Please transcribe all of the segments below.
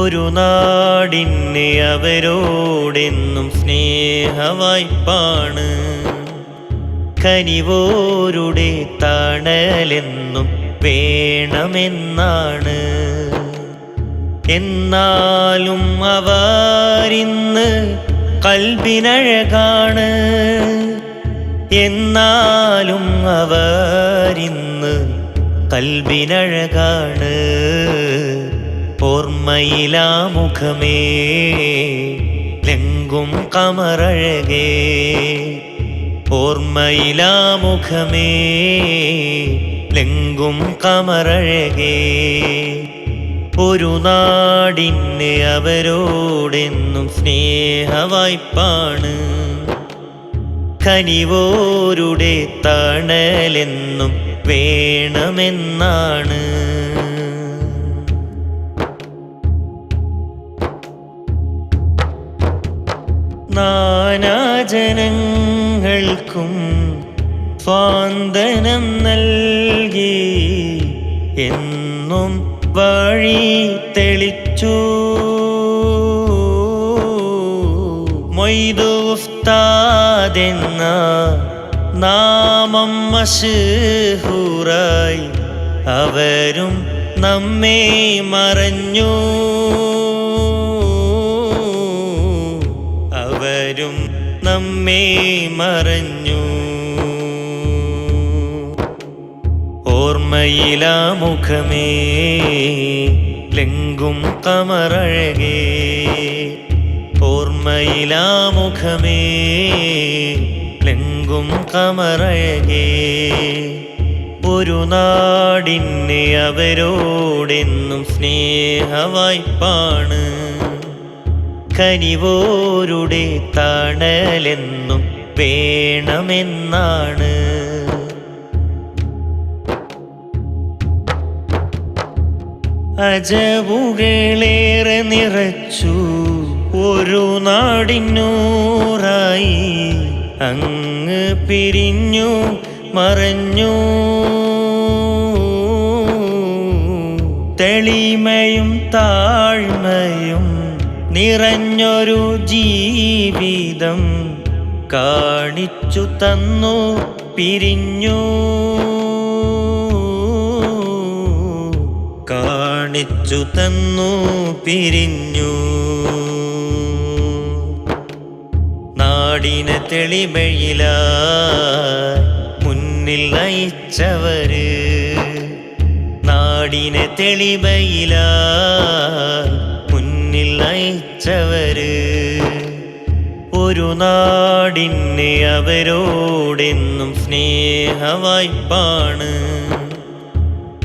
ഒരു നാടിന്നെ അവരോടെന്നും സ്നേഹവായ്പാണ്. കനിവോരുടെ തണലെന്നും വേണമെന്നാണ്. എന്നാലും അവരിന്ന് കൽബിനഴകാണ്. എന്നാലും അവരിന്ന് കൽബിനഴകാണ്. ഓർമ്മയിലാ മുഖമേ ലെങ്കും കമറഴകേ. ഓർമ്മയിലാ മുഖമേ ലെങ്കും കമറഴകേ. ഒരു നാടിന് അവരോടെന്നും സ്നേഹവായ്പാണ്. കനിവോരുടെ തണലെന്നും വേണമെന്നാണ്. നാനാജനങ്ങൾക്കും സ്വാന്തനം നൽകി എന്നും വഴി തെളിച്ചു. മൊയ്തുസ്താദെന്ന നാമം മഷൂറായി അവരും നമ്മെ മറഞ്ഞു. അവരും നമ്മെ മറഞ്ഞു. ഓർമ്മയിലാ മുഖമേ ലെങ്കും കമറഴകേ ഓർമ്മയിലാ മുഖമേ ലെങ്കും കമറഴകേ ഒരു നാടിന് അവരോടെന്നും സ്നേഹവായ്പാണ്. കനിവോരുടെ തണലെന്നും വേണമെന്നാണ്. അജവുകളേറെ നിറച്ചു ഒരു നാടിനൂറായി അങ്ങ് പിരിഞ്ഞു മറഞ്ഞു. തെളിമയും താഴ്മയും നിറഞ്ഞൊരു ജീവിതം കാണിച്ചു തന്നു പിരിഞ്ഞു. കാണിച്ചു തന്നു പിരിഞ്ഞു. നാടിനെ തെളിമയില മുന്നിൽ നയിച്ചവര്. നാടിനെ തെളിമയില മുന്നിൽ നയിച്ചവര് ഒരു നാടിനെ അവരോടെന്നും സ്നേഹവായ്പാണ്.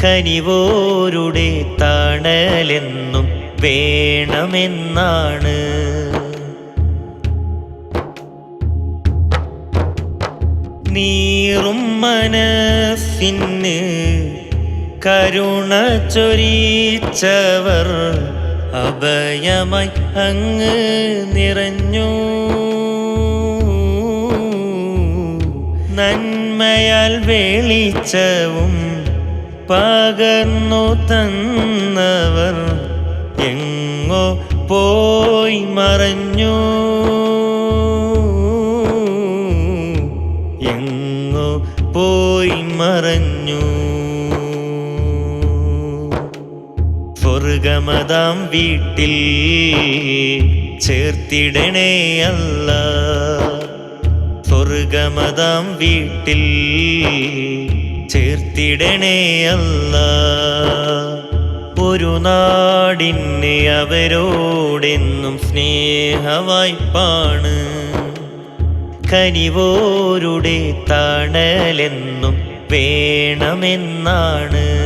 കനിവോരുടെ തണലെന്നും വേണമെന്നാണ്. നീറും മനസ്സിന് കരുണ ചൊരിച്ചവർ അഭയമായി അങ്ങ് നിറഞ്ഞു. നന്മയാൽ വെളിച്ചവും പകർന്നു തന്നവർ എങ്ങോ പോയി മറഞ്ഞു. എങ്ങോ പോയി മറഞ്ഞു. സ്വർഗമതാം വീട്ടിൽ ചേർത്തിടണേ അല്ല. സ്വർഗമതാം വീട്ടിൽ ചേർത്തിടണേ അല്ല. ഒരു നാടിനെ അവരോടെന്നും സ്നേഹവായ്പാണ്. കനിവോരുടെ തണലെന്നും വേണമെന്നാണ്.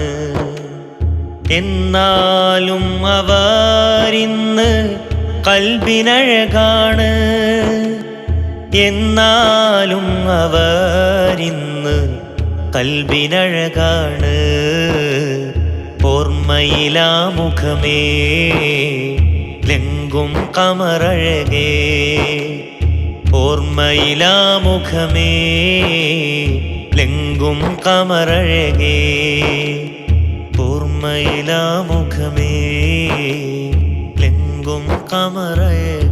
എന്നാലും അവരിന്ന് കൽബിനഴകാണ്. എന്നാലും അവരിന്ന് കൽബിനഴകാണ്. ഓർമ്മയിലാ മുഖമേ ലെങ്കും കമറഴകേ. ഓർമ്മയിലാ മുഖമേ ലെങ്കും കമറഴകേ. ലൈലാമുഖമേ ലിംഗും കമറയേ.